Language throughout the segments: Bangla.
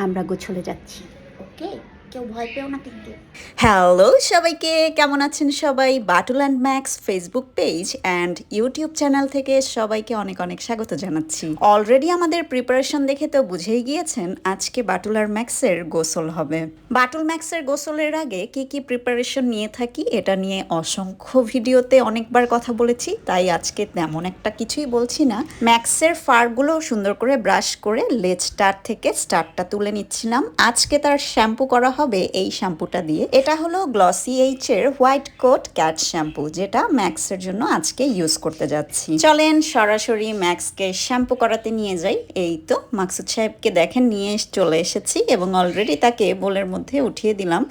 আমরা গোছলে যাচ্ছি ওকে? কেউ ভয় পেও না কিন্তু। হ্যালো সবাইকে, কেমন আছেন সবাই? Batul and Max Facebook page and YouTube channel থেকে সবাইকে অনেক অনেক স্বাগত জানাচ্ছি। অলরেডি আমাদের প্রিপারেশন দেখে তো বুঝেই গিয়েছেন আজকে বাটুল আর ম্যাক্সের গোসল হবে। বাটুল ম্যাক্সের গোসলের আগে কি কি প্রিপারেশন নিয়ে থাকি এটা নিয়ে অসংখ্য ভিডিওতে অনেকবার কথা বলেছি, তাই আজকে তেমন একটা কিছুই বলছি না। ম্যাক্সের ফারগুলো সুন্দর করে ব্রাশ করে লেজটার থেকে স্টারটা তুলে নিচ্ছিলাম। আজকে তার শ্যাম্পু করা হবে এই শ্যাম্পুটা দিয়ে। এটা হলো গ্লসি এইচ এর হোয়াইট কোট ক্যাট শ্যাম্পু যেটা ম্যাক্সের জন্য আজকে ইউজ করতে যাচ্ছি। চলেন সরাসরি ম্যাক্সকে শ্যাম্পু করাতে নিয়ে যাই। এই তো, মাকসুদ সাহেবকে দেখেন, নিয়ে চলে এসেছি এবং অলরেডি তাকে বোলের মধ্যে উঠিয়ে দিলাম।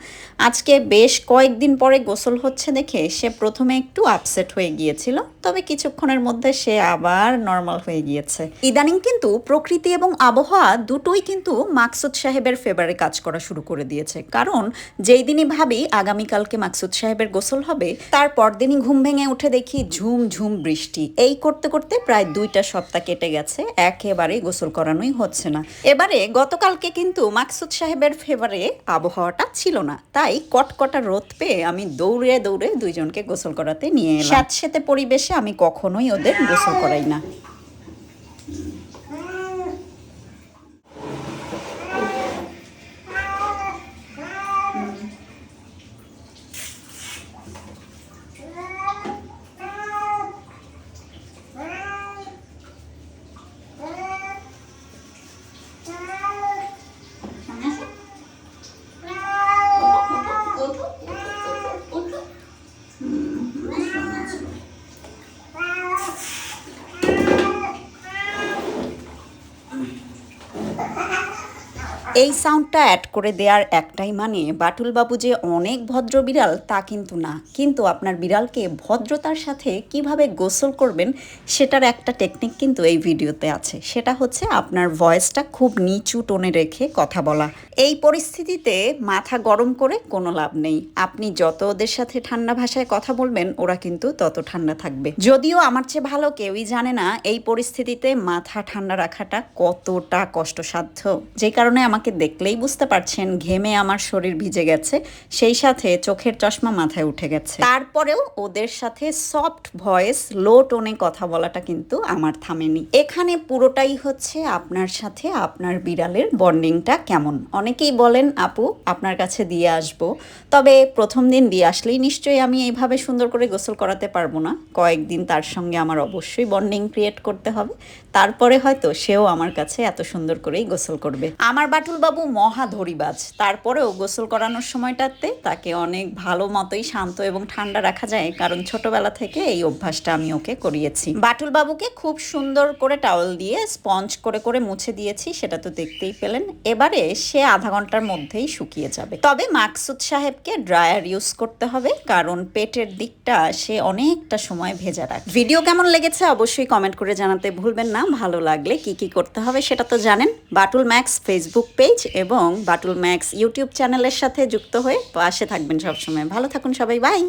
আজকে বেশ কয়েকদিন পরে গোসল হচ্ছে দেখে সে প্রথমে একটু আপসেট হয়ে গিয়েছিল, তবে কিছুক্ষণের মধ্যে সে আবার নর্মাল হয়ে গিয়েছে। ইদানিং কিন্তু প্রকৃতি এবং আবহাওয়া দুটোই কিন্তু মাকসুদ সাহেবের ফেভারে কাজ করা শুরু করে দিয়েছে। কারণ যেই দিনই ভাবি আগামীকালকে মাকসুদ সাহেবের গোসল হবে, তার পরদিনই ঘুম ভেঙে উঠে দেখি ঝুম ঝুম বৃষ্টি। এই করতে করতে প্রায় দুইটা সপ্তাহ কেটে গেছে, একেবারেই গোসল করানোই হচ্ছে না। এবারে গতকালকে কিন্তু মাকসুদ সাহেবের ফেভারে আবহাওয়াটা ছিল না। তাই কটকটা রোদ পেয়ে আমি দৌড়ে দৌড়ে দুইজনকে গোসল করাতে নিয়ে এলাম। পরিবেশে আমি কখনোই ওদের গোসল করাই না। Ha ha ha! এই সাউন্ডটা অ্যাড করে দেওয়ার একটাই মানে বাটুলবাবু যে অনেক ভদ্র বিড়াল, তা কিন্তু না। কিন্তু আপনার বিড়ালকে ভদ্রতার সাথে কীভাবে গোসল করবেন, সেটার একটা টেকনিক কিন্তু এই ভিডিওতে আছে। সেটা হচ্ছে আপনার ভয়েসটা খুব নিচু টোনে রেখে কথা বলা। এই পরিস্থিতিতে মাথা গরম করে কোনো লাভ নেই। আপনি যত ওদের সাথে ঠান্ডা ভাষায় কথা বলবেন, ওরা কিন্তু তত ঠান্ডা থাকবে। যদিও আমার চেয়ে ভালো কেউই জানে না এই পরিস্থিতিতে মাথা ঠান্ডা রাখাটা কতটা কষ্টসাধ্য। যে কারণে আমাকে দেখলেই বুঝতে পারছেন ঘেমে আমার শরীর ভিজে গেছে, সেই সাথে চোখের চশমা মাথায় উঠে গেছে। তারপরেও ওদের সাথে সফট ভয়েস লো টোনে কথা বলাটা কিন্তু আমার থামেনি। এখানে পুরোটাই হচ্ছে আপনার সাথে আপনার বিড়ালের বন্ডিংটা কেমন? অনেকেই বলেন, আপু, আপনার কাছে দিয়ে আসব। তবে প্রথম দিন দিয়ে আসলেই নিশ্চয়ই আমি এইভাবে সুন্দর করে গোসল করাতে পারব না। কয়েকদিন তার সঙ্গে আমার অবশ্যই বন্ডিং ক্রিয়েট করতে হবে। তারপরে হয়তো সেও আমার কাছে এত সুন্দর করেই গোসল করবে। আমার বাটুল বাবু মহা ধরিবাজ। তারপরেও গোসল করানোর সময়টাতে তাকে অনেক ভালো মতোই শান্ত এবং ঠান্ডা রাখা যায়, কারণ ছোটবেলা থেকে এই অভ্যাসটা আমি ওকে করিয়েছি। বাটুল বাবুকে খুব সুন্দর করে টাওয়েল দিয়ে স্পঞ্জ করে করে মুছে দিয়েছি, সেটা তো দেখতেই পেলেন। এবারে সে আধা ঘণ্টার মধ্যেই শুকিয়ে যাবে। তবে মাকসুদ সাহেবকে ড্রায়ার ইউজ করতে হবে, কারণ পেটের দিকটা সে অনেকটা সময় ভেজা রাখে। ভিডিও কেমন লেগেছে অবশ্যই কমেন্ট করে জানাতে ভুলবেন না। ভালো লাগলে কি কি করতে হবে সেটা তো জানেন। বাটুল ম্যাক্স ফেসবুক পেজ এবং বাটুল ম্যাক্স ইউটিউব চ্যানেলের সাথে যুক্ত হয়ে পাশে থাকবেন সবসময়। ভালো থাকুন সবাই বাই